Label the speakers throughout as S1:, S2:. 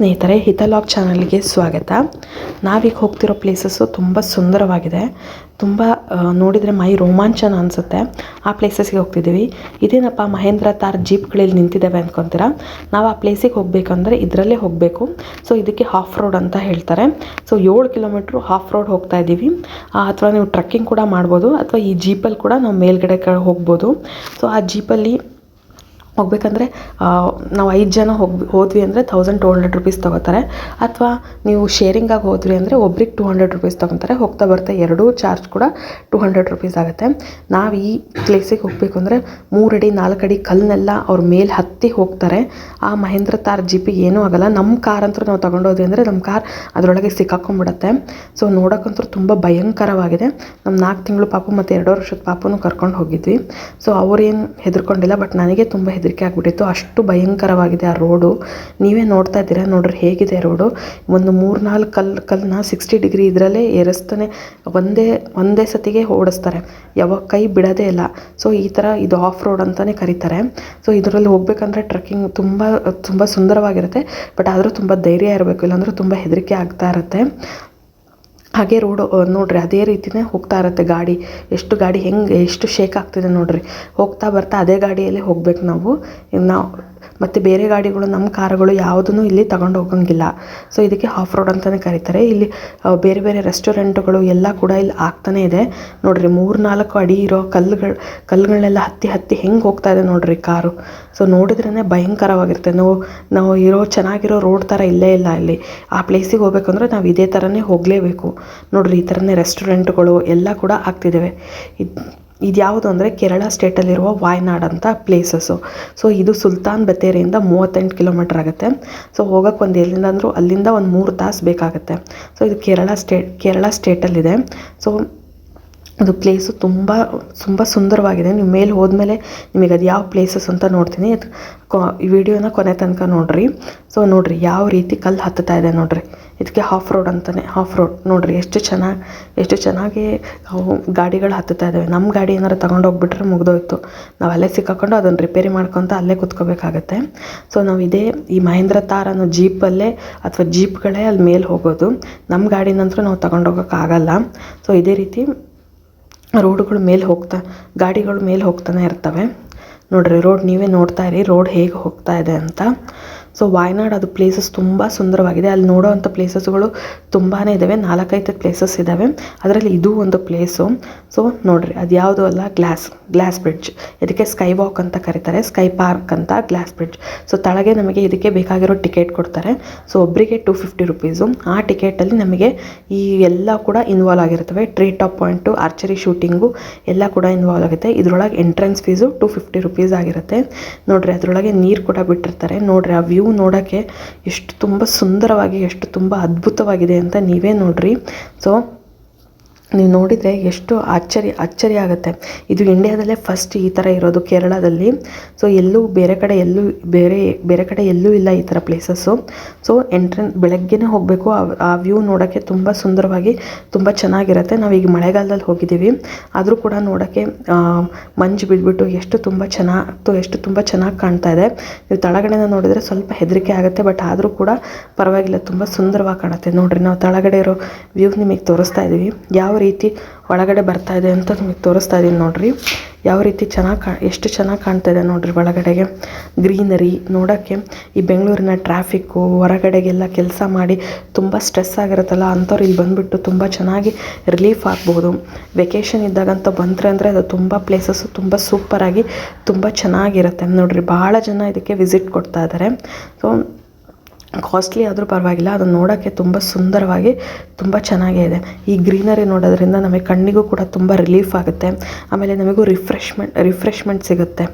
S1: ಸ್ನೇಹಿತರೆ, ಹಿತಲಾಗ್ ಚಾನಲ್ಗೆ ಸ್ವಾಗತ. ನಾವೀಗ ಹೋಗ್ತಿರೋ ಪ್ಲೇಸಸ್ಸು ತುಂಬ ಸುಂದರವಾಗಿದೆ. ತುಂಬ ನೋಡಿದರೆ ಮೈ ರೋಮಾಂಚನ ಅನಿಸುತ್ತೆ. ಆ ಪ್ಲೇಸಸ್ಗೆ ಹೋಗ್ತಿದ್ದೀವಿ. ಇದೇನಪ್ಪ, ಮಹೇಂದ್ರ ತಾರ್ ಜೀಪ್ಗಳಲ್ಲಿ ನಿಂತಿದ್ದಾವೆ ಅಂದ್ಕೊತೀರಾ ನಾವು ಆ ಪ್ಲೇಸಿಗೆ ಹೋಗಬೇಕಂದ್ರೆ ಇದರಲ್ಲೇ ಹೋಗಬೇಕು. ಸೊ, ಇದಕ್ಕೆ ಹಾಫ್ ರೋಡ್ ಅಂತ ಹೇಳ್ತಾರೆ. ಸೊ, ಏಳು ಕಿಲೋಮೀಟ್ರು ಹಾಫ್ ರೋಡ್ ಹೋಗ್ತಾ ಇದ್ದೀವಿ. ಅಥವಾ ನೀವು ಟ್ರಕ್ಕಿಂಗ್ ಕೂಡ ಮಾಡ್ಬೋದು, ಅಥವಾ ಈ ಜೀಪಲ್ಲಿ ಕೂಡ ನಾವು ಮೇಲ್ಗಡೆ ಹೋಗ್ಬೋದು. ಸೊ, ಆ ಜೀಪಲ್ಲಿ ಹೋಗ್ಬೇಕಂದ್ರೆ ನಾವು ಐದು ಜನ ಹೋಗಿ, ಹೋದ್ವಿ ಅಂದರೆ ಥೌಸಂಡ್ ಟು ಹಂಡ್ರೆಡ್ ರುಪೀಸ್ ತೊಗೋತಾರೆ. ಅಥವಾ ನೀವು ಶೇರಿಂಗಾಗಿ ಹೋದ್ವಿ ಅಂದರೆ ಒಬ್ರಿಗೆ ಟು ಹಂಡ್ರೆಡ್ ರುಪೀಸ್ ತೊಗೊತಾರೆ. ಹೋಗ್ತಾ ಬರ್ತಾ ಎರಡೂ ಚಾರ್ಜ್ ಕೂಡ ಟು ಹಂಡ್ರೆಡ್ ರುಪೀಸ್ ಆಗುತ್ತೆ. ನಾವು ಈ ಪ್ಲೇಸಿಗೆ ಹೋಗಬೇಕು ಅಂದರೆ ಮೂರಡಿ, ನಾಲ್ಕಡಿ ಕಲ್ಲನ್ನೆಲ್ಲ ಅವ್ರ ಮೇಲೆ ಹತ್ತಿ ಹೋಗ್ತಾರೆ. ಆ ಮಹೇಂದ್ರ ತಾರ್ ಜೀಪಿಗೆ ಏನೂ ಆಗಲ್ಲ. ನಮ್ಮ ಕಾರ್ ಅಂತೂ ನಾವು ತೊಗೊಂಡೋದ್ವಿ ಅಂದರೆ ನಮ್ಮ ಕಾರ್ ಅದರೊಳಗೆ ಸಿಕ್ಕಾಕೊಂಡ್ಬಿಡತ್ತೆ ಸೊ ನೋಡೋಕ್ಕಂತೂ ತುಂಬ ಭಯಂಕರವಾಗಿದೆ. ನಮ್ಮ ನಾಲ್ಕು ತಿಂಗಳು ಪಾಪು ಮತ್ತು ಎರಡು ವರ್ಷದ ಪಾಪು ಕರ್ಕೊಂಡು ಹೋಗಿದ್ವಿ. ಸೊ ಅವ್ರೇನು ಹೆದರ್ಕೊಂಡಿಲ್ಲ ಬಟ್ ನನಗೆ ತುಂಬ ಹೆದರಿಕೆ ಆಗಿಬಿಟ್ಟಿತ್ತು. ಅಷ್ಟು ಭಯಂಕರವಾಗಿದೆ ಆ ರೋಡು. ನೀವೇ ನೋಡ್ತಾ ಇದ್ದೀರಾ? ನೋಡ್ರಿ ಹೇಗಿದೆ ರೋಡು. ಒಂದು ಮೂರು ನಾಲ್ಕು ಕಲ್ಲು ಕಲ್ಲನ್ನ ಸಿಕ್ಸ್ಟಿ ಡಿಗ್ರಿ ಇದರಲ್ಲೇ ಏರಿಸ್ತಾನೆ ಒಂದೇ ಒಂದೇ ಸತಿಗೆ ಓಡಿಸ್ತಾರೆ. ಯಾವಾಗ ಕೈ ಬಿಡೋದೇ ಇಲ್ಲ. ಸೊ, ಈ ಥರ ಇದು ಆಫ್ ರೋಡ್ ಅಂತಲೇ ಕರೀತಾರೆ. ಸೊ, ಇದರಲ್ಲಿ ಹೋಗ್ಬೇಕಂದ್ರೆ ಟ್ರೆಕ್ಕಿಂಗ್ ತುಂಬ ತುಂಬ ಸುಂದರವಾಗಿರುತ್ತೆ. ಬಟ್ ಆದರೂ ತುಂಬ ಧೈರ್ಯ ಇರಬೇಕು. ಇಲ್ಲಾಂದ್ರೆ ತುಂಬ ಹೆದರಿಕೆ ಆಗ್ತಾ ಇರುತ್ತೆ. ಹಾಗೆ ರೋಡು ನೋಡ್ರಿ ಅದೇ ರೀತಿನೇ ಹೋಗ್ತಾ ಇರುತ್ತೆ ಗಾಡಿ. ಎಷ್ಟು ಗಾಡಿ ಹೆಂಗೆ, ಎಷ್ಟು ಶೇಕ್ ಆಗ್ತಿದೆ ನೋಡ್ರಿ. ಹೋಗ್ತಾ ಬರ್ತಾ ಅದೇ ಗಾಡಿಯಲ್ಲೇ ಹೋಗ್ಬೇಕು ನಾವು. ನಾವು ಮತ್ತು ಬೇರೆ ಗಾಡಿಗಳು, ನಮ್ಮ ಕಾರುಗಳು ಯಾವುದೂ ಇಲ್ಲಿ ತಗೊಂಡು ಹೋಗಂಗಿಲ್ಲ. ಸೊ ಇದಕ್ಕೆ ಆಫ್ ರೋಡ್ ಅಂತಲೇ ಕರೀತಾರೆ. ಇಲ್ಲಿ ಬೇರೆ ಬೇರೆ ರೆಸ್ಟೋರೆಂಟ್ಗಳು ಎಲ್ಲ ಕೂಡ ಇಲ್ಲಿ ಆಗ್ತಾನೇ ಇದೆ. ನೋಡಿರಿ ಮೂರು ನಾಲ್ಕು ಅಡಿ ಇರೋ ಕಲ್ಲುಗಳು, ಕಲ್ಲುಗಳನ್ನೆಲ್ಲ ಹತ್ತಿ ಹತ್ತಿ ಹೆಂಗೆ ಹೋಗ್ತಾ ಇದೆ ನೋಡಿರಿ ಕಾರು. ಸೊ ನೋಡಿದ್ರೇ ಭಯಂಕರವಾಗಿರುತ್ತೆ. ನಾವು ನಾವು ಇರೋ, ಚೆನ್ನಾಗಿರೋ ರೋಡ್ ಥರ ಇಲ್ಲೇ ಇಲ್ಲ ಇಲ್ಲಿ. ಆ ಪ್ಲೇಸಿಗೆ ಹೋಗ್ಬೇಕಂದ್ರೆ ನಾವು ಇದೇ ಥರನೇ ಹೋಗಲೇಬೇಕು. ನೋಡ್ರಿ, ಈ ಥರನೇ ರೆಸ್ಟೋರೆಂಟ್ಗಳು ಎಲ್ಲ ಕೂಡ ಆಗ್ತಿದ್ದಾವೆ ಇದು ಇದು ಯಾವುದು ಅಂದರೆ ಕೇರಳ ಸ್ಟೇಟಲ್ಲಿರುವ ವಾಯ್ನಾಡ್ ಅಂತ ಪ್ಲೇಸಸ್ಸು ಸೊ ಇದು ಸುಲ್ತಾನ್ ಬತ್ತೇರಿಯಿಂದ ಮೂವತ್ತೆಂಟು ಕಿಲೋಮೀಟ್ರ್ ಆಗುತ್ತೆ. ಸೊ ಹೋಗೋಕ್ಕೆ ಒಂದು ಎಲ್ಲಿಂದ ಅಂದರೂ ಅಲ್ಲಿಂದ ಒಂದು ಮೂರು ತಾಸು ಬೇಕಾಗುತ್ತೆ. ಸೊ ಇದು ಕೇರಳ ಸ್ಟೇಟ್ ಕೇರಳ ಸ್ಟೇಟಲ್ಲಿದೆ ಸೊ ಅದು ಪ್ಲೇಸು ತುಂಬ ತುಂಬ ಸುಂದರವಾಗಿದೆ. ನೀವು ಮೇಲೆ ಹೋದ್ಮೇಲೆ ನಿಮಗೆ ಅದು ಯಾವ ಪ್ಲೇಸಸ್ ಅಂತ ನೋಡ್ತೀನಿ. ವಿಡಿಯೋನ ಕೊನೆ ತನಕ ನೋಡಿರಿ. ಸೊ ನೋಡಿರಿ, ಯಾವ ರೀತಿ ಕಲ್ಲು ಹತ್ತುತ್ತಾ ಇದೆ ನೋಡಿರಿ. ಇದಕ್ಕೆ ಹಾಫ್ ರೋಡ್ ಅಂತಲೇ ಹಾಫ್ ರೋಡ್ ನೋಡಿರಿ, ಎಷ್ಟು ಚೆನ್ನಾಗಿ ಎಷ್ಟು ಚೆನ್ನಾಗಿ ಗಾಡಿಗಳು ಹತ್ತುತ್ತಾ ಇದ್ದಾವೆ ನಮ್ಮ ಗಾಡಿ ಏನಾರು ತಗೊಂಡೋಗ್ಬಿಟ್ರೆ ಮುಗ್ದೋಯ್ತು. ನಾವು ಅಲ್ಲೇ ಸಿಕ್ಕಾಕೊಂಡು ಅದನ್ನು ರಿಪೇರಿ ಮಾಡ್ಕೊತ ಅಲ್ಲೇ ಕುತ್ಕೋಬೇಕಾಗತ್ತೆ. ಸೊ ನಾವು ಇದೇ ಈ ಮಹೇಂದ್ರ ತಾರ್ ಅನ್ನೋ ಜೀಪಲ್ಲೇ ಅಥವಾ ಜೀಪ್ಗಳೇ ಅಲ್ಲಿ ಮೇಲೆ ಹೋಗೋದು. ನಮ್ಮ ಗಾಡಿನಂತರೂ ನಾವು ತಗೊಂಡೋಗೋಕ್ಕಾಗಲ್ಲ ಸೊ ಇದೇ ರೀತಿ ರೋಡ್ಗಳು ಮೇಲೆ ಹೋಗ್ತಾ, ಗಾಡಿಗಳು ಮೇಲೆ ಹೋಗ್ತಾನೆ ಇರ್ತವೆ. ನೋಡ್ರಿ, ರೋಡ್ ನೀವೇ ನೋಡ್ತಾ ಇರಿ, ರೋಡ್ ಹೇಗೆ ಹೋಗ್ತಾ ಇದೆ ಅಂತ. ಸೊ ವಾಯ್ನಾಡ್ ಅದು ಪ್ಲೇಸಸ್ ತುಂಬ ಸುಂದರವಾಗಿದೆ. ಅಲ್ಲಿ ನೋಡೋವಂಥ ಪ್ಲೇಸಸ್ಗಳು ತುಂಬಾ ಇದ್ದಾವೆ ನಾಲ್ಕೈದು ಪ್ಲೇಸಸ್ ಇದ್ದಾವೆ ಅದರಲ್ಲಿ ಇದು ಒಂದು ಪ್ಲೇಸು ಸೊ ನೋಡ್ರಿ, ಅದು ಯಾವುದು ಅಲ್ಲ? ಗ್ಲಾಸ್ ಗ್ಲಾಸ್ ಬ್ರಿಡ್ಜ್ ಇದಕ್ಕೆ ಸ್ಕೈ ವಾಕ್ ಅಂತ ಕರೀತಾರೆ. ಸ್ಕೈ ಪಾರ್ಕ್ ಅಂತ ಗ್ಲಾಸ್ ಬ್ರಿಡ್ಜ್ ಸೊ ತಳಗೆ ನಮಗೆ ಇದಕ್ಕೆ ಬೇಕಾಗಿರೋ ಟಿಕೆಟ್ ಕೊಡ್ತಾರೆ. ಸೊ ಒಬ್ಬರಿಗೆ ಟು ಫಿಫ್ಟಿ ರುಪೀಸು ಆ ಟಿಕೆಟಲ್ಲಿ ನಮಗೆ ಈ ಎಲ್ಲ ಕೂಡ ಇನ್ವಾಲ್ವ್ ಆಗಿರ್ತವೆ. Tree top point archery shooting ಎಲ್ಲ ಕೂಡ ಇನ್ವಾಲ್ವ್ ಆಗುತ್ತೆ. ಇದರೊಳಗೆ entrance fees two fifty rupees ಆಗಿರುತ್ತೆ. ನೋಡ್ರಿ, ಅದರೊಳಗೆ ನೀರು ಕೂಡ ಬಿಟ್ಟಿರ್ತಾರೆ. ನೋಡ್ರಿ, ಆ ನೋಡೋಕ್ಕೆ ಎಷ್ಟು ತುಂಬ ಸುಂದರವಾಗಿ ಎಷ್ಟು ತುಂಬ ಅದ್ಭುತವಾಗಿದೆ ಅಂತ ನೀವೇ ನೋಡ್ರಿ. ಸೊ ನೀವು ನೋಡಿದರೆ ಎಷ್ಟು ಆಶ್ಚರ್ಯ ಆಶ್ಚರ್ಯ ಆಗುತ್ತೆ. ಇದು ಇಂಡಿಯಾದಲ್ಲೇ ಫಸ್ಟ್ ಈ ಥರ ಇರೋದು, ಕೇರಳದಲ್ಲಿ. ಸೊ ಎಲ್ಲೂ ಬೇರೆ ಕಡೆ ಎಲ್ಲೂ, ಬೇರೆ ಬೇರೆ ಕಡೆ ಎಲ್ಲೂ ಇಲ್ಲ ಈ ಥರ ಪ್ಲೇಸಸ್ಸು ಸೊ ಎಂಟ್ರೆನ್ ಬೆಳಗ್ಗೆನೇ ಹೋಗಬೇಕು. ಆ ವ್ಯೂ ನೋಡೋಕ್ಕೆ ತುಂಬ ಸುಂದರವಾಗಿ, ತುಂಬ ಚೆನ್ನಾಗಿರುತ್ತೆ. ನಾವೀಗ ಮಳೆಗಾಲದಲ್ಲಿ ಹೋಗಿದ್ದೀವಿ. ಆದರೂ ಕೂಡ ನೋಡೋಕ್ಕೆ ಮಂಜು ಬಿದ್ದುಬಿಟ್ಟು ಎಷ್ಟು ತುಂಬ ಚೆನ್ನಾಗ್ತು ಎಷ್ಟು ತುಂಬ ಚೆನ್ನಾಗಿ ಕಾಣ್ತಾ ಇದೆ. ನೀವು ತಳಗಡೆನ ನೋಡಿದರೆ ಸ್ವಲ್ಪ ಹೆದರಿಕೆ ಆಗುತ್ತೆ. ಬಟ್ ಆದರೂ ಕೂಡ ಪರವಾಗಿಲ್ಲ, ತುಂಬ ಸುಂದರವಾಗಿ ಕಾಣುತ್ತೆ. ನೋಡಿರಿ, ನಾವು ತಳಗಡೆ ಇರೋ ವ್ಯೂ ನಿಮಗೆ ತೋರಿಸ್ತಾ ಇದ್ದೀವಿ ಯಾವ ರೀತಿ ಒಳಗಡೆ ಬರ್ತಾ ಇದೆ ಅಂತ ನಿಮಗೆ ತೋರಿಸ್ತಾ ಇದ್ದೀನಿ ನೋಡ್ರಿ. ಯಾವ ರೀತಿ ಚೆನ್ನಾಗಿ ಕಾ, ಎಷ್ಟು ಚೆನ್ನಾಗಿ ಕಾಣ್ತಾ ಇದೆ ನೋಡ್ರಿ ಒಳಗಡೆಗೆ. ಗ್ರೀನರಿ ನೋಡೋಕ್ಕೆ ಈ ಬೆಂಗಳೂರಿನ ಟ್ರಾಫಿಕ್ಕು ಹೊರಗಡೆಗೆಲ್ಲ ಕೆಲಸ ಮಾಡಿ ತುಂಬ ಸ್ಟ್ರೆಸ್ ಆಗಿರುತ್ತಲ್ಲ ಅಂಥವ್ರು ಇಲ್ಲಿ ಬಂದುಬಿಟ್ಟು ತುಂಬ ಚೆನ್ನಾಗಿ ರಿಲೀಫ್ ಆಗ್ಬೋದು. ವೆಕೇಷನ್ ಇದ್ದಾಗಂತ ಬಂದರೆ ಅಂದರೆ ಅದು ತುಂಬ ಪ್ಲೇಸಸ್ಸು ತುಂಬ ಸೂಪರಾಗಿ ತುಂಬ ಚೆನ್ನಾಗಿರುತ್ತೆ. ನೋಡ್ರಿ ಭಾಳ ಜನ ಇದಕ್ಕೆ ವಿಸಿಟ್ ಕೊಡ್ತಾ ಇದ್ದಾರೆ ಸೊ ಕಾಸ್ಟ್ಲಿ ಆದರೂ ಪರವಾಗಿಲ್ಲ, ಅದನ್ನು ನೋಡೋಕ್ಕೆ ತುಂಬ ಸುಂದರವಾಗಿ ತುಂಬ ಚೆನ್ನಾಗೇ ಇದೆ. ಈ ಗ್ರೀನರಿ ನೋಡೋದ್ರಿಂದ ನಮಗೆ ಕಣ್ಣಿಗೂ ಕೂಡ ತುಂಬ ರಿಲೀಫ್ ಆಗುತ್ತೆ. ಆಮೇಲೆ ನಮಗೂ ರಿಫ್ರೆಶ್ಮೆಂಟ್ ರಿಫ್ರೆಶ್ಮೆಂಟ್ ಸಿಗುತ್ತೆ.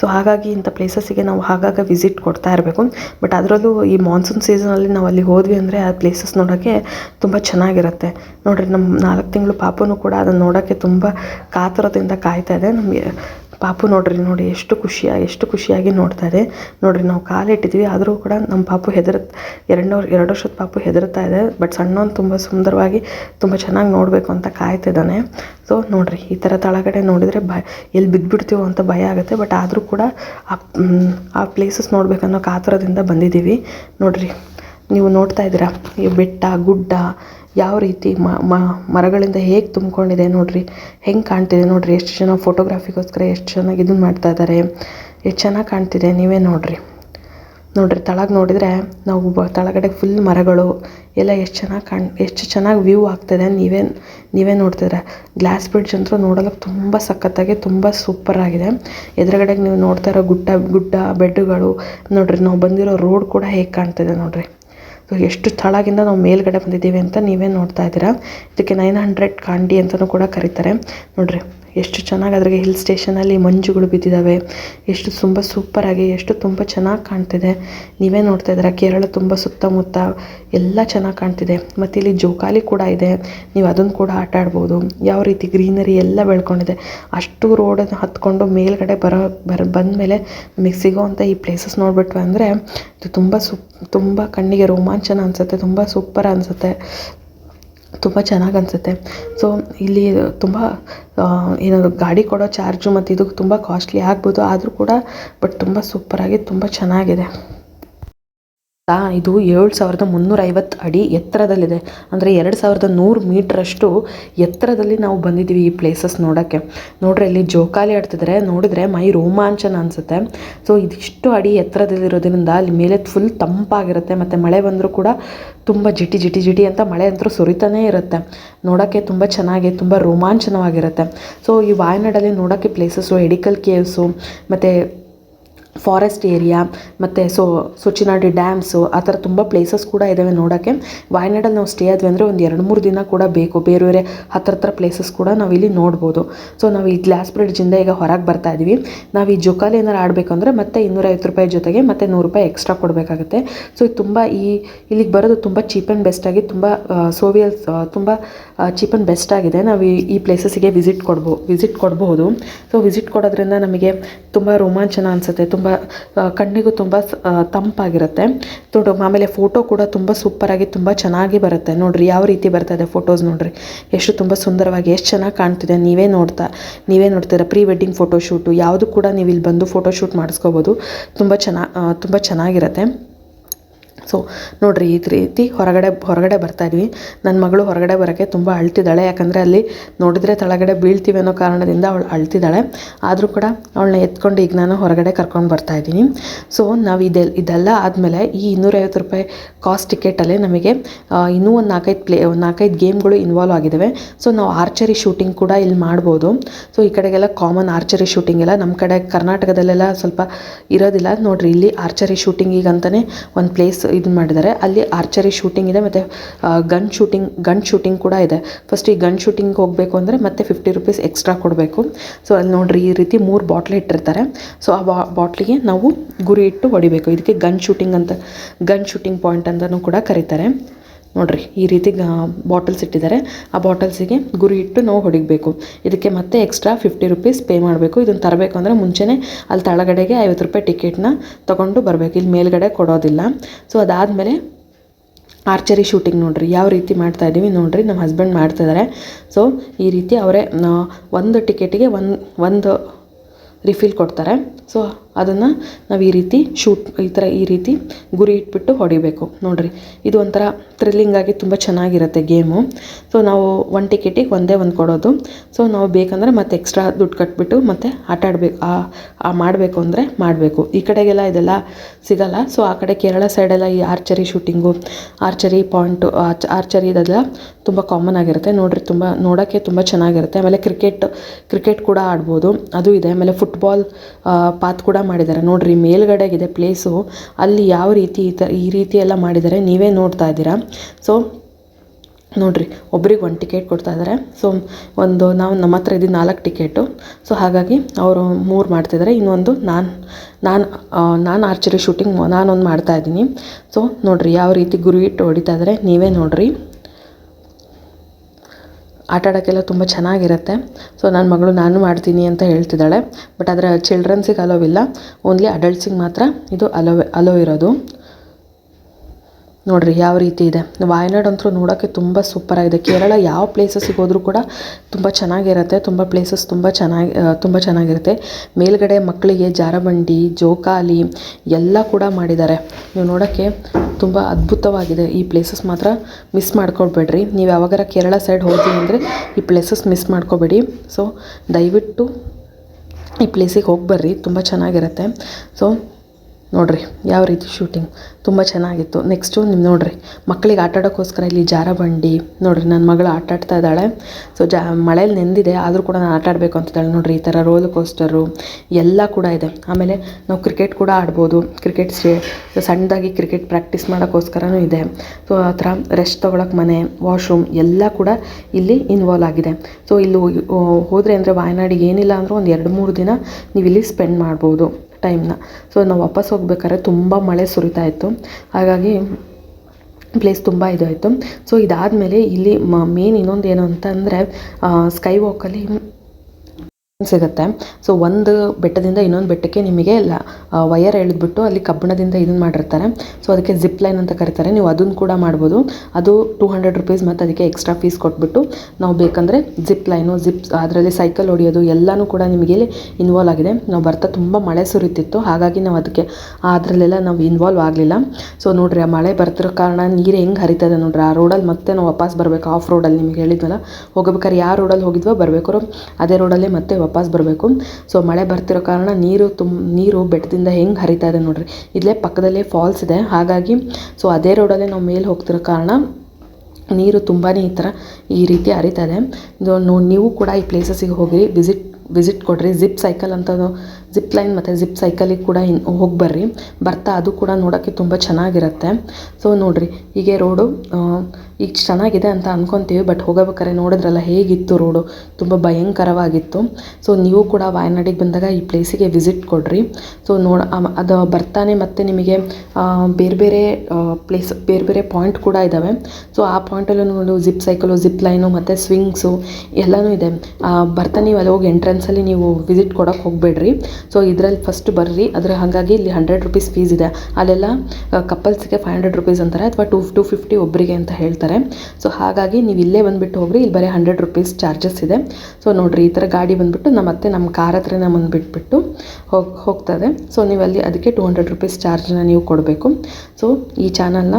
S1: ಸೊ ಹಾಗಾಗಿ ಇಂಥ ಪ್ಲೇಸಸ್ಸಿಗೆ ನಾವು ಆಗಾಗ ವಿಸಿಟ್ ಕೊಡ್ತಾ ಇರಬೇಕು. ಬಟ್ ಅದರಲ್ಲೂ ಈ ಮಾನ್ಸೂನ್ ಸೀಸನಲ್ಲಿ ನಾವು ಅಲ್ಲಿ ಹೋದ್ವಿ ಅಂದರೆ ಆ ಪ್ಲೇಸಸ್ ನೋಡೋಕ್ಕೆ ತುಂಬ ಚೆನ್ನಾಗಿರುತ್ತೆ. ನೋಡಿರಿ ನಮ್ಮ ನಾಲ್ಕು ತಿಂಗಳು ಪಾಪುನೂ ಕೂಡ ಅದನ್ನು ನೋಡೋಕ್ಕೆ ತುಂಬ ಕಾತುರದಿಂದ ಕಾಯ್ತಾ ಇದೆ. ನಮಗೆ ಪಾಪು ನೋಡ್ರಿ ನೋಡಿ, ಎಷ್ಟು ಖುಷಿಯಾಗಿ ಎಷ್ಟು ಖುಷಿಯಾಗಿ ನೋಡ್ತಾ ಇದೆ ನೋಡ್ರಿ, ನಾವು ಕಾಲಿಟ್ಟಿದ್ದೀವಿ ಆದರೂ ಕೂಡ ನಮ್ಮ ಪಾಪು ಹೆದರ್, ಎರಡು ಎರಡು ವರ್ಷದ ಪಾಪು ಹೆದರ್ತಾ ಇದೆ, ಬಟ್ ಸಣ್ಣವನು ತುಂಬ ಸುಂದರವಾಗಿ, ತುಂಬ ಚೆನ್ನಾಗಿ ನೋಡಬೇಕು ಅಂತ ಕಾಯ್ತಿದ್ದಾನೆ. ಸೊ ನೋಡ್ರಿ, ಈ ಥರ ತಳಗಡೆ ನೋಡಿದರೆ ಭಯ ಎಲ್ಲಿ ಬಿದ್ದುಬಿಡ್ತೀವೋ ಅಂತ ಭಯ ಆಗುತ್ತೆ, ಬಟ್ ಆದರೂ ಕೂಡ ಆ ಆ ಪ್ಲೇಸಸ್ ನೋಡ್ಬೇಕನ್ನೋ ಕಾತುರದಿಂದ ಬಂದಿದ್ದೀವಿ. ನೋಡ್ರಿ, ನೀವು ನೋಡ್ತಾ ಇದ್ದೀರಾ, ಈ ಬೆಟ್ಟ, ಗುಡ್ಡ ಯಾವ ರೀತಿ ಮರಗಳಿಂದ ಹೇಗೆ ತುಂಬಿಕೊಂಡಿದೆ ನೋಡಿರಿ. ಹೆಂಗೆ ಕಾಣ್ತಿದೆ ನೋಡಿರಿ. ಎಷ್ಟು ಜನ ಫೋಟೋಗ್ರಾಫಿಗೋಸ್ಕರ ಎಷ್ಟು ಚೆನ್ನಾಗಿ ಇದನ್ನು ಮಾಡ್ತಾ ಇದ್ದಾರೆ ಎಷ್ಟು ಚೆನ್ನಾಗಿ ಕಾಣ್ತಿದೆ ನೀವೇ ನೋಡಿರಿ. ನೋಡ್ರಿ, ತಳಗೆ ನೋಡಿದರೆ ನಾವು ತಳಗಡೆ ಫುಲ್ ಮರಗಳು, ಎಲ್ಲ ಎಷ್ಟು ಚೆನ್ನಾಗಿ ಕಾಣ್, ಎಷ್ಟು ಚೆನ್ನಾಗಿ ವ್ಯೂ ಆಗ್ತಿದೆ ನೀವೇ ನೀವೇ ನೋಡ್ತಿದ್ರೆ. ಗ್ಲಾಸ್ ಬ್ರಿಡ್ಜ್ ಅಂತೂ ನೋಡಲು ತುಂಬ ಸಖತ್ತಾಗಿ, ತುಂಬ ಸೂಪರಾಗಿದೆ ಎದುರುಗಡೆಗೆ ನೀವು ನೋಡ್ತಾ ಇರೋ ಗುಡ್ಡ ಗುಡ್ಡ, ಬೆಡ್ಡುಗಳು, ನೋಡಿರಿ, ನಾವು ಬಂದಿರೋ ರೋಡ್ ಕೂಡ ಹೇಗೆ ಕಾಣ್ತಿದೆ ನೋಡಿರಿ. ಎಷ್ಟು ತಳಗಿಂದ ನಾವು ಮೇಲ್ಗಡೆ ಬಂದಿದ್ದೀವಿ ಅಂತ ನೀವೇ ನೋಡ್ತಾ ಇದ್ದೀರಾ. ಇದಕ್ಕೆ ನೈನ್ ಹಂಡ್ರೆಡ್ ಕಾಂಡಿ ಅಂತಲೂ ಕೂಡ ಕರೀತಾರೆ. ನೋಡಿರಿ. ಎಷ್ಟು ಚೆನ್ನಾಗಿ ಅದ್ರಾಗೆ ಹಿಲ್ ಸ್ಟೇಷನಲ್ಲಿ ಮಂಜುಗಳು ಬಿದ್ದಿದ್ದಾವೆ ಎಷ್ಟು ತುಂಬ ಸೂಪರಾಗಿ ಎಷ್ಟು ತುಂಬ ಚೆನ್ನಾಗಿ ಕಾಣ್ತಿದೆ. ನೀವೇ ನೋಡ್ತಾ ಇದ್ದೀರಾ, ಕೇರಳ ತುಂಬ ಸುತ್ತಮುತ್ತ ಎಲ್ಲ ಚೆನ್ನಾಗಿ ಕಾಣ್ತಿದೆ. ಮತ್ತೆ ಇಲ್ಲಿ ಜೋಕಾಲಿ ಕೂಡ ಇದೆ, ನೀವು ಅದನ್ನು ಕೂಡ ಆಟ ಆಡ್ಬೋದು. ಯಾವ ರೀತಿ ಗ್ರೀನರಿ ಎಲ್ಲ ಬೆಳ್ಕೊಂಡಿದೆ. ಅಷ್ಟು ರೋಡನ್ನು ಹತ್ಕೊಂಡು ಮೇಲ್ಗಡೆ ಬರೋ, ಬರ, ಬಂದಮೇಲೆ ನಮಗೆ ಸಿಗೋವಂಥ ಈ ಪ್ಲೇಸಸ್ ನೋಡ್ಬಿಟ್ವಿ ಅಂದರೆ ಇದು ತುಂಬ ಸುಪ್, ತುಂಬ ಕಣ್ಣಿಗೆ ರೋಮಾಂಚನ ಅನಿಸುತ್ತೆ, ತುಂಬ ಸೂಪರ್ ಅನಿಸುತ್ತೆ. ತುಂಬ ಚೆನ್ನಾಗಿ ಅನಿಸುತ್ತೆ. ಸೊ ಇಲ್ಲಿ ತುಂಬ ಏನದು ಗಾಡಿ ಕೊಡೋ ಚಾರ್ಜು ಮತ್ತು ಇದು ತುಂಬ ಕಾಸ್ಟ್ಲಿ ಆಗ್ಬೋದು, ಆದರೂ ಕೂಡ ಬಟ್ ತುಂಬ ಸೂಪರಾಗಿ ತುಂಬ ಚೆನ್ನಾಗಿದೆ. ಇದು ಏಳು ಸಾವಿರದ ಮುನ್ನೂರ ಐವತ್ತು ಅಡಿ ಎತ್ತರದಲ್ಲಿದೆ. ಅಂದರೆ ಎರಡು ಸಾವಿರದ ನೂರು ಮೀಟ್ರಷ್ಟು ಎತ್ತರದಲ್ಲಿ ನಾವು ಬಂದಿದ್ದೀವಿ ಈ ಪ್ಲೇಸಸ್ ನೋಡೋಕ್ಕೆ. ನೋಡ್ರಿ ಇಲ್ಲಿ ಜೋಕಾಲಿ ಆಡ್ತಿದ್ರೆ. ನೋಡಿದ್ರೆ ಮೈ ರೋಮಾಂಚನ ಅನಿಸುತ್ತೆ. ಸೊ ಇದಿಷ್ಟು ಅಡಿ ಎತ್ತರದಲ್ಲಿರೋದ್ರಿಂದ ಅಲ್ಲಿ ಮೇಲೆ ಫುಲ್ ತಂಪಾಗಿರುತ್ತೆ. ಮತ್ತು ಮಳೆ ಬಂದರೂ ಕೂಡ ತುಂಬ ಜಿಟಿ ಜಿಟಿ ಜಿಟಿ ಅಂತ ಮಳೆ ಅಂತೂ ಸುರಿತಾನೇ ಇರುತ್ತೆ. ನೋಡೋಕ್ಕೆ ತುಂಬ ಚೆನ್ನಾಗಿ, ತುಂಬ ರೋಮಾಂಚನವಾಗಿರುತ್ತೆ. ಸೊ ಈ ವಾಯನಾಡಲ್ಲಿ ನೋಡೋಕ್ಕೆ ಪ್ಲೇಸಸ್ಸು ಎಡಿಕಲ್ ಕೇವ್ಸು ಮತ್ತು ಫಾರೆಸ್ಟ್ ಏರಿಯಾ ಮತ್ತು ಸೊ, ಸುಚಿನಾಡಿ ಡ್ಯಾಮ್ಸು ಆ ಥರ ತುಂಬ ಪ್ಲೇಸಸ್ ಕೂಡ ಇದ್ದಾವೆ ನೋಡೋಕ್ಕೆ. ವಾಯ್ನಾಡಲ್ಲಿ ನಾವು ಸ್ಟೇ ಆದ್ವಿ ಅಂದರೆ ಒಂದು ಎರಡು ಮೂರು ದಿನ ಕೂಡ ಬೇಕು. ಬೇರೆ ಬೇರೆ ಹತ್ರ ಹತ್ರ ಪ್ಲೇಸಸ್ ಕೂಡ ನಾವು ಇಲ್ಲಿ ನೋಡ್ಬೋದು. ಸೊ ನಾವು ಈ ಗ್ಲಾಸ್ ಬ್ರಿಡ್ಜಿಂದ ಈಗ ಹೊರಗೆ ಬರ್ತಾ ಇದ್ದೀವಿ ನಾವು ಈ ಜೋಕಾಲಿ ಏನಾರು ಆಡಬೇಕು ಅಂದರೆ ಮತ್ತೆ ಇನ್ನೂರೈವತ್ತು ರೂಪಾಯಿ ಜೊತೆಗೆ ಮತ್ತೆ ನೂರು ರೂಪಾಯಿ ಎಕ್ಸ್ಟ್ರಾ ಕೊಡಬೇಕಾಗುತ್ತೆ. ಸೊ ಇದು ತುಂಬ ಈ, ಇಲ್ಲಿಗೆ ಬರೋದು ತುಂಬ ಚೀಪ್ ಆ್ಯಂಡ್ ಬೆಸ್ಟಾಗಿ ತುಂಬ ಸೋವಿಯಲ್ ತುಂಬ ಚೀಪ್ ಆ್ಯಂಡ್ ಬೆಸ್ಟ್ ಆಗಿದೆ. ನಾವು ಈ ಪ್ಲೇಸಸ್ಸಿಗೆ ವಿಸಿಟ್ ಕೊಡ್ಬೋ ವಿಸಿಟ್ ಕೊಡ್ಬೋದು. ಸೊ ವಿಸಿಟ್ ಕೊಡೋದ್ರಿಂದ ನಮಗೆ ತುಂಬ ರೋಮಾಂಚನ ಅನಿಸುತ್ತೆ. ತುಂಬ ಕಣ್ಣಿಗೂ ತುಂಬ ತಂಪಾಗಿರುತ್ತೆ. ತೊಡು ಆಮೇಲೆ ಫೋಟೋ ಕೂಡ ತುಂಬ ಸೂಪರಾಗಿ ತುಂಬ ಚೆನ್ನಾಗಿ ಬರುತ್ತೆ. ನೋಡಿರಿ, ಯಾವ ರೀತಿ ಬರ್ತದೆ ಫೋಟೋಸ್ ನೋಡಿರಿ. ಎಷ್ಟು ತುಂಬ ಸುಂದರವಾಗಿ, ಎಷ್ಟು ಚೆನ್ನಾಗಿ ಕಾಣ್ತಿದೆ, ನೀವೇ ನೋಡ್ತಾ, ನೀವೇ ನೋಡ್ತೀರಾ ಪ್ರೀ ವೆಡ್ಡಿಂಗ್ ಫೋಟೋಶೂಟು ಯಾವುದು ಕೂಡ ನೀವು ಇಲ್ಲಿ ಬಂದು ಫೋಟೋಶೂಟ್ ಮಾಡಿಸ್ಕೋಬೋದು. ತುಂಬ ಚೆನ್ನಾಗಿ ತುಂಬ ಚೆನ್ನಾಗಿರುತ್ತೆ. ಸೊ ನೋಡಿರಿ ಈ ರೀತಿ ಹೊರಗಡೆ ಹೊರಗಡೆ ಬರ್ತಾ ಇದ್ವಿ. ನನ್ನ ಮಗಳು ಹೊರಗಡೆ ಬರೋಕ್ಕೆ ತುಂಬ ಅಳ್ತಿದ್ದಾಳೆ. ಯಾಕಂದರೆ ಅಲ್ಲಿ ನೋಡಿದರೆ ತಳಗಡೆ ಬೀಳ್ತೀವಿ ಅನ್ನೋ ಕಾರಣದಿಂದ ಅವಳು ಅಳ್ತಿದ್ದಾಳೆ. ಆದರೂ ಕೂಡ ಅವಳನ್ನ ಎತ್ಕೊಂಡು ಈಗ ನಾನು ಹೊರಗಡೆ ಕರ್ಕೊಂಡು ಬರ್ತಾ ಇದ್ದೀನಿ. ಸೊ ನಾವು ಇದೆಲ್ಲ ಇದೆಲ್ಲ ಆದಮೇಲೆ ಈ ಇನ್ನೂರೈವತ್ತು ರೂಪಾಯಿ ಕಾಸ್ಟ್ ಟಿಕೆಟಲ್ಲೇ ನಮಗೆ ಇನ್ನೂ ಒಂದು ನಾಲ್ಕೈದು ಪ್ಲೇ ಒಂದು ನಾಲ್ಕೈದು ಗೇಮ್ಗಳು ಇನ್ವಾಲ್ವ್ ಆಗಿದ್ದಾವೆ ಸೊ ನಾವು ಆರ್ಚರಿ ಶೂಟಿಂಗ್ ಕೂಡ ಇಲ್ಲಿ ಮಾಡ್ಬೋದು. ಸೊ ಈ ಕಡೆಗೆಲ್ಲ ಕಾಮನ್ ಆರ್ಚರಿ ಶೂಟಿಂಗ್ ಎಲ್ಲ ನಮ್ಮ ಕಡೆ ಕರ್ನಾಟಕದಲ್ಲೆಲ್ಲ ಸ್ವಲ್ಪ ಇರೋದಿಲ್ಲ. ನೋಡಿರಿ ಇಲ್ಲಿ ಆರ್ಚರಿ ಶೂಟಿಂಗಿಗಂತಲೇ ಒಂದು ಪ್ಲೇಸ್ ಇದನ್ನ ಮಾಡಿದ್ದಾರೆ. ಅಲ್ಲಿ ಆರ್ಚರಿ ಶೂಟಿಂಗ್ ಇದೆ, ಮತ್ತು ಗನ್ ಶೂಟಿಂಗ್ ಗನ್ ಶೂಟಿಂಗ್ ಕೂಡ ಇದೆ. ಫಸ್ಟ್ ಈ ಗನ್ ಶೂಟಿಂಗ್ ಹೋಗಬೇಕು ಅಂದರೆ ಮತ್ತೆ ಫಿಫ್ಟಿ ರುಪೀಸ್ ಎಕ್ಸ್ಟ್ರಾ ಕೊಡಬೇಕು. ಸೊ ಅಲ್ಲಿ ನೋಡಿರಿ ಈ ರೀತಿ ಮೂರು ಬಾಟ್ಲಿ ಇಟ್ಟಿರ್ತಾರೆ. ಸೊ ಆ ಬಾಟ್ಲಿಗೆ ನಾವು ಗುರಿ ಇಟ್ಟು ಹೊಡಿಬೇಕು. ಇದಕ್ಕೆ ಗನ್ ಶೂಟಿಂಗ್ ಅಂತ ಗನ್ ಶೂಟಿಂಗ್ ಪಾಯಿಂಟ್ ಅಂತಲೂ ಕೂಡ ಕರೀತಾರೆ. ನೋಡಿರಿ, ಈ ರೀತಿ ಬಾಟಲ್ಸ್ ಇಟ್ಟಿದ್ದಾರೆ. ಆ ಬಾಟಲ್ಸಿಗೆ ಗುರಿ ಇಟ್ಟು ನಾವು ಹೊಡಿಬೇಕು. ಇದಕ್ಕೆ ಮತ್ತೆ ಎಕ್ಸ್ಟ್ರಾ ಫಿಫ್ಟಿ ರುಪೀಸ್ ಪೇ ಮಾಡಬೇಕು. ಇದನ್ನು ತರಬೇಕು ಅಂದರೆ ಮುಂಚೆನೇ ಅಲ್ಲಿ ತಳಗಡೆಗೆ ಐವತ್ತು ರೂಪಾಯಿ ಟಿಕೆಟ್ನ ತೊಗೊಂಡು ಬರಬೇಕು. ಇಲ್ಲಿ ಮೇಲ್ಗಡೆ ಕೊಡೋದಿಲ್ಲ. ಸೊ ಅದಾದಮೇಲೆ ಆರ್ಚರಿ ಶೂಟಿಂಗ್ ನೋಡ್ರಿ, ಯಾವ ರೀತಿ ಮಾಡ್ತಾ ಇದ್ದೀವಿ ನೋಡ್ರಿ, ನಮ್ಮ ಹಸ್ಬೆಂಡ್ ಮಾಡ್ತಿದ್ದಾರೆ ಸೊ ಈ ರೀತಿ ಅವರೇ ಒಂದು ಟಿಕೆಟಿಗೆ ಒಂದು ರಿಫಿಲ್ ಕೊಡ್ತಾರೆ. ಸೊ ಅದನ್ನು ನಾವು ಈ ರೀತಿ ಶೂಟ್ ಈ ಥರ ಈ ರೀತಿ ಗುರಿ ಇಟ್ಬಿಟ್ಟು ಹೊಡಿಬೇಕು. ನೋಡಿರಿ, ಇದು ಒಂಥರ ಥ್ರಿಲ್ಲಿಂಗಾಗಿ ತುಂಬ ಚೆನ್ನಾಗಿರುತ್ತೆ ಗೇಮು ಸೊ ನಾವು ಒನ್ ಟಿಕೆಟಿಗೆ ಒಂದೇ ಒಂದು ಕೊಡೋದು. ಸೊ ನಾವು ಬೇಕಂದರೆ ಮತ್ತೆ ಎಕ್ಸ್ಟ್ರಾ ದುಡ್ಡು ಕಟ್ಬಿಟ್ಟು ಮತ್ತೆ ಆಟ ಆಡಬೇಕು, ಆ ಮಾಡಬೇಕು ಅಂದರೆ ಮಾಡಬೇಕು. ಈ ಕಡೆಗೆಲ್ಲ ಇದೆಲ್ಲ ಸಿಗಲ್ಲ. ಸೊ ಆ ಕಡೆ ಕೇರಳ ಸೈಡೆಲ್ಲ ಈ archery shooting archery point archery ಇದೆಲ್ಲ ತುಂಬ ಕಾಮನ್ ಆಗಿರುತ್ತೆ. ನೋಡಿರಿ, ತುಂಬ, ನೋಡೋಕ್ಕೆ ತುಂಬ ಚೆನ್ನಾಗಿರುತ್ತೆ. ಆಮೇಲೆ ಕ್ರಿಕೆಟ್ ಕ್ರಿಕೆಟ್ ಕೂಡ ಆಡ್ಬೋದು. ಅದು ಇದೆ. ಆಮೇಲೆ ಫುಟ್ಬಾಲ್ ಪಾತ್ ಕೂಡ ಮಾಡಿದ್ದಾರೆ ನೋಡಿರಿ, ಮೇಲ್ಗಡೆಗಿದೆ ಪ್ಲೇಸು ಅಲ್ಲಿ ಯಾವ ರೀತಿ ಈ ಥರ ಈ ರೀತಿ ಎಲ್ಲ ಮಾಡಿದ್ದಾರೆ ನೀವೇ ನೋಡ್ತಾ ಇದ್ದೀರಾ? ಸೊ ನೋಡಿರಿ, ಒಬ್ರಿಗೆ ಒಂದು ಟಿಕೆಟ್ ಕೊಡ್ತಾ ಇದ್ದಾರೆ ಸೊ ಒಂದು, ನಾವು ನಮ್ಮ ಹತ್ರ ಇದ್ದಿದ್ದು ನಾಲ್ಕು ಟಿಕೆಟು ಸೊ ಹಾಗಾಗಿ ಅವರು ಮೂರು ಮಾಡ್ತಿದ್ದಾರೆ ಇನ್ನೊಂದು ನಾನು ನಾನು ನಾನು ಆರ್ಚರಿ ಶೂಟಿಂಗ್ ನಾನೊಂದು ಮಾಡ್ತಾ ಇದ್ದೀನಿ. ಸೊ ನೋಡಿರಿ, ಯಾವ ರೀತಿ ಗುರಿ ಇಟ್ಟು ಹೊಡಿತಾ ಇದ್ದಾರೆ ನೀವೇ ನೋಡಿರಿ. ಆಟ ಆಡೋಕ್ಕೆಲ್ಲ ತುಂಬ ಚೆನ್ನಾಗಿರುತ್ತೆ. ಸೊ ನನ್ನ ಮಗಳು ನಾನು ಮಾಡ್ತೀನಿ ಅಂತ ಹೇಳ್ತಿದ್ದಾಳೆ. ಬಟ್ ಆದರೆ ಚಿಲ್ಡ್ರನ್ಸಿಗೆ ಅಲೋವಿಲ್ಲ ಓನ್ಲಿ ಅಡಲ್ಟ್ಸಿಗೆ ಮಾತ್ರ ಇದು ಅಲೋ ಅಲೋ ಇರೋದು. ನೋಡ್ರಿ ಯಾವ ರೀತಿ ಇದೆ. ವಾಯ್ನಾಡ್ ಅಂತೂ ನೋಡೋಕ್ಕೆ ತುಂಬ ಸೂಪರಾಗಿದೆ ಕೇರಳ ಯಾವ ಪ್ಲೇಸಸ್ಸಿಗೆ ಹೋದರೂ ಕೂಡ ತುಂಬ ಚೆನ್ನಾಗಿರುತ್ತೆ. ತುಂಬ ಪ್ಲೇಸಸ್ ತುಂಬ ಚೆನ್ನಾಗಿ ತುಂಬ ಚೆನ್ನಾಗಿರುತ್ತೆ. ಮೇಲ್ಗಡೆ ಮಕ್ಕಳಿಗೆ ಜಾರಬಂಡಿ, ಜೋಕಾಲಿ ಎಲ್ಲ ಕೂಡ ಮಾಡಿದ್ದಾರೆ. ನೀವು ನೋಡೋಕ್ಕೆ ತುಂಬ ಅದ್ಭುತವಾಗಿದೆ. ಈ ಪ್ಲೇಸಸ್ ಮಾತ್ರ ಮಿಸ್ ಮಾಡ್ಕೊಬೇಡ್ರಿ ನೀವು ಯಾವಾಗಾರ ಕೇರಳ ಸೈಡ್ ಹೋದ್ರಿ ಅಂದರೆ ಈ ಪ್ಲೇಸಸ್ ಮಿಸ್ ಮಾಡ್ಕೋಬೇಡಿ. ಸೊ ದಯವಿಟ್ಟು ಈ ಪ್ಲೇಸಿಗೆ ಹೋಗಿ ಬರ್ರಿ ತುಂಬ ಚೆನ್ನಾಗಿರುತ್ತೆ. ಸೊ ನೋಡಿರಿ, ಯಾವ ರೀತಿ ಶೂಟಿಂಗ್ ತುಂಬ ಚೆನ್ನಾಗಿತ್ತು. ನೆಕ್ಸ್ಟು ನೀವು ನೋಡಿರಿ, ಮಕ್ಕಳಿಗೆ ಆಟ ಆಡೋಕ್ಕೋಸ್ಕರ ಇಲ್ಲಿ ಜಾರಬಂಡಿ, ನೋಡಿರಿ ನನ್ನ ಮಗಳು ಆಟ ಆಡ್ತಾ ಇದ್ದಾಳೆ. ಸೊ ಜಾ, ಮಳೇಲಿ ನೆಂದಿದೆ, ಆದರೂ ಕೂಡ ನಾನು ಆಟ ಆಡಬೇಕು ಅಂತಿದ್ದಾಳೆ ನೋಡಿರಿ, ಈ ಥರ ರೋಲ್ ಕೋಸ್ಟರು ಎಲ್ಲ ಕೂಡ ಇದೆ. ಆಮೇಲೆ ನಾವು ಕ್ರಿಕೆಟ್ ಕೂಡ ಆಡ್ಬೋದು. ಕ್ರಿಕೆಟ್ ಸ್ಟೇ ಸಣ್ಣದಾಗಿ ಕ್ರಿಕೆಟ್ ಪ್ರಾಕ್ಟೀಸ್ ಮಾಡೋಕ್ಕೋಸ್ಕರನೂ ಇದೆ. ಸೊ ಆ ಥರ ರೆಸ್ಟ್ ತೊಗೊಳಕ್ಕೆ ಮನೆ ವಾಶ್ರೂಮ್ ಎಲ್ಲ ಕೂಡ ಇಲ್ಲಿ ಇನ್ವಾಲ್ವ್ ಆಗಿದೆ. ಸೊ ಇಲ್ಲಿ ಹೋದರೆ ಅಂದರೆ ವಾಯನಾಡಿಗೆ ಏನಿಲ್ಲ ಅಂದರೂ ಒಂದು ಎರಡು ಮೂರು ದಿನ ನೀವು ಇಲ್ಲಿ ಸ್ಪೆಂಡ್ ಮಾಡ್ಬೋದು. ಟೈಮ್ನ. ಸೊ ನಾವು ವಾಪಸ್ ಹೋಗ್ಬೇಕಾದ್ರೆ ತುಂಬ ಮಳೆ ಸುರಿತಾ ಇತ್ತು. ಹಾಗಾಗಿ ಪ್ಲೇಸ್ ತುಂಬ ಇದಾಯಿತು. ಸೊ ಇದಾದಮೇಲೆ ಇಲ್ಲಿ ಮೇನ್ ಇನ್ನೊಂದು ಏನು ಅಂತಂದರೆ ಸ್ಕೈ ವಾಕಲ್ಲಿ ಸಿಗುತ್ತೆ. ಸೊ ಒಂದು ಬೆಟ್ಟದಿಂದ ಇನ್ನೊಂದು ಬೆಟ್ಟಕ್ಕೆ ನಿಮಗೆ ಲ ವಯರ್ ಎಳೆದ್ಬಿಟ್ಟು ಅಲ್ಲಿ ಕಬ್ಬಿಣದಿಂದ ಇದನ್ನು ಮಾಡಿರ್ತಾರೆ. ಸೊ ಅದಕ್ಕೆ ಜಿಪ್ ಲೈನ್ ಅಂತ ಕರೀತಾರೆ. ನೀವು ಅದನ್ನು ಕೂಡ ಮಾಡ್ಬೋದು. ಅದು ಟೂ ಹಂಡ್ರೆಡ್ ರುಪೀಸ್ ಮತ್ತು ಅದಕ್ಕೆ ಎಕ್ಸ್ಟ್ರಾ ಫೀಸ್ ಕೊಟ್ಬಿಟ್ಟು ನಾವು ಬೇಕಂದರೆ ಜಿಪ್ ಲೈನು ಜಿಪ್ ಅದರಲ್ಲಿ ಸೈಕಲ್ ಹೊಡೆಯೋದು ಎಲ್ಲನೂ ಕೂಡ ನಿಮಗೆ ಇಲ್ಲಿ ಇನ್ವಾಲ್ವ್ ಆಗಿದೆ. ನಾವು ಬರ್ತಾ ತುಂಬ ಮಳೆ ಸುರಿತಿತ್ತು. ಹಾಗಾಗಿ ನಾವು ಅದಕ್ಕೆ ಅದರಲ್ಲೆಲ್ಲ ನಾವು ಇನ್ವಾಲ್ವ್ ಆಗಲಿಲ್ಲ. ಸೊ ನೋಡ್ರಿ, ಆ ಮಳೆ ಬರ್ತಿರೋ ಕಾರಣ ನೀರು ಹೆಂಗೆ ಹರಿತದೆ ನೋಡ್ರಿ. ಆ ರೋಡಲ್ಲಿ ಮತ್ತೆ ನಾವು ವಾಪಸ್ ಬರಬೇಕು. ಆಫ್ ರೋಡಲ್ಲಿ ನಿಮಗೆ ಹೇಳಿದ್ವಲ್ಲ. ಹೋಗಬೇಕಾದ್ರೆ ಯಾವ ರೋಡಲ್ಲಿ ಹೋಗಿದ್ವೋ ಬರಬೇಕು. ಅದೇ ರೋಡಲ್ಲೇ ಮತ್ತೆ ಬರಬೇಕು. ಸೊ ಮಳೆ ಬರ್ತಿರೋ ಕಾರಣ ನೀರು ತುಂಬ ನೀರು ಬೆಟ್ಟದಿಂದ ಹೆಂಗೆ ಹರಿತಾ ಇದೆ ನೋಡ್ರಿ. ಇಲ್ಲೇ ಪಕ್ಕದಲ್ಲೇ ಫಾಲ್ಸ್ ಇದೆ. ಹಾಗಾಗಿ ಸೊ ಅದೇ ರೋಡಲ್ಲೇ ನಾವು ಮೇಲೆ ಹೋಗ್ತಿರೋ ಕಾರಣ ನೀರು ತುಂಬಾ ಈ ಥರ ಈ ರೀತಿ ಹರಿತಾ ಇದೆ. ನೀವು ಕೂಡ ಈ ಪ್ಲೇಸಸ್ಸಿಗೆ ಹೋಗಿ ವಿಸಿಟ್ ವಿಸಿಟ್ ಕೊಡ್ರಿ. ಜಿಪ್ ಸೈಕಲ್ ಅಂತ ಜಿಪ್ ಲೈನ್ ಮತ್ತು ಜಿಪ್ ಸೈಕಲಿಗೆ ಕೂಡ ಇನ್ ಹೋಗಿ ಬರ್ರಿ. ಬರ್ತಾ ಅದು ಕೂಡ ನೋಡೋಕ್ಕೆ ತುಂಬ ಚೆನ್ನಾಗಿರುತ್ತೆ. ಸೊ ನೋಡಿರಿ, ಹೀಗೆ ರೋಡು ಈಗ ಚೆನ್ನಾಗಿದೆ ಅಂತ ಅಂದ್ಕೊತೀವಿ ಬಟ್ ಹೋಗಬೇಕಾದ್ರೆ ನೋಡಿದ್ರಲ್ಲ ಹೇಗಿತ್ತು ರೋಡು ತುಂಬ ಭಯಂಕರವಾಗಿತ್ತು. ಸೊ ನೀವು ಕೂಡ ವಾಯನಾಡಿಗೆ ಬಂದಾಗ ಈ ಪ್ಲೇಸಿಗೆ ವಿಸಿಟ್ ಕೊಡ್ರಿ. ಸೊ ನೋಡ ಅದು ಬರ್ತಾನೆ ಮತ್ತು ನಿಮಗೆ ಬೇರೆ ಬೇರೆ ಪ್ಲೇಸ್ ಬೇರೆ ಬೇರೆ ಪಾಯಿಂಟ್ ಕೂಡ ಇದ್ದಾವೆ ಸೊ ಆ ಪಾಯಿಂಟಲ್ಲೂ ನೋಡಿ ಜಿಪ್ ಸೈಕಲು ಜಿಪ್ ಲೈನು ಮತ್ತು ಸ್ವಿಂಗ್ಸು ಎಲ್ಲನೂ ಇದೆ. ಬರ್ತಾ ನೀವು ಅಲ್ಲಿ ಹೋಗಿ ಎಂಟ್ರೆನ್ಸಲ್ಲಿ ನೀವು ವಿಸಿಟ್ ಕೊಡೋಕೆ ಹೋಗಬೇಡ್ರಿ. ಸೊ ಇದರಲ್ಲಿ ಫಸ್ಟ್ ಬರ್ರಿ. ಅದರ ಹಾಗಾಗಿ ಇಲ್ಲಿ ಹಂಡ್ರೆಡ್ ರುಪೀಸ್ ಫೀಸ್ ಇದೆ. ಅಲ್ಲೆಲ್ಲ ಕಪಲ್ಸ್ಗೆ ಫೈವ್ ಹಂಡ್ರೆಡ್ ರುಪೀಸ್ ಅಂತಾರೆ ಅಥವಾ ಟು ಟು ಫಿಫ್ಟಿ ಒಬ್ಬರಿಗೆ ಅಂತ ಹೇಳ್ತಾರೆ. ಸೊ ಹಾಗಾಗಿ ನೀವು ಇಲ್ಲೇ ಬಂದುಬಿಟ್ಟು ಹೋಗ್ರಿ. ಇಲ್ಲಿ ಬರೀ ಹಂಡ್ರೆಡ್ ರುಪೀಸ್ ಚಾರ್ಜಸ್ ಇದೆ. ಸೊ ನೋಡಿರಿ, ಈ ಥರ ಗಾಡಿ ಬಂದುಬಿಟ್ಟು ನಮ್ಮ ಮತ್ತೆ ನಮ್ಮ ಕಾರ್ ಹತ್ರನೇ ಬಂದುಬಿಟ್ಬಿಟ್ಟು ಹೋಗಿ, ಹೋಗ್ತದೆ. ಸೊ ನೀವು ಅಲ್ಲಿ ಅದಕ್ಕೆ ಟು ಹಂಡ್ರೆಡ್ ರುಪೀಸ್ ಚಾರ್ಜನ್ನ ನೀವು ಕೊಡಬೇಕು. ಸೊ ಈ ಚಾನಲ್ನ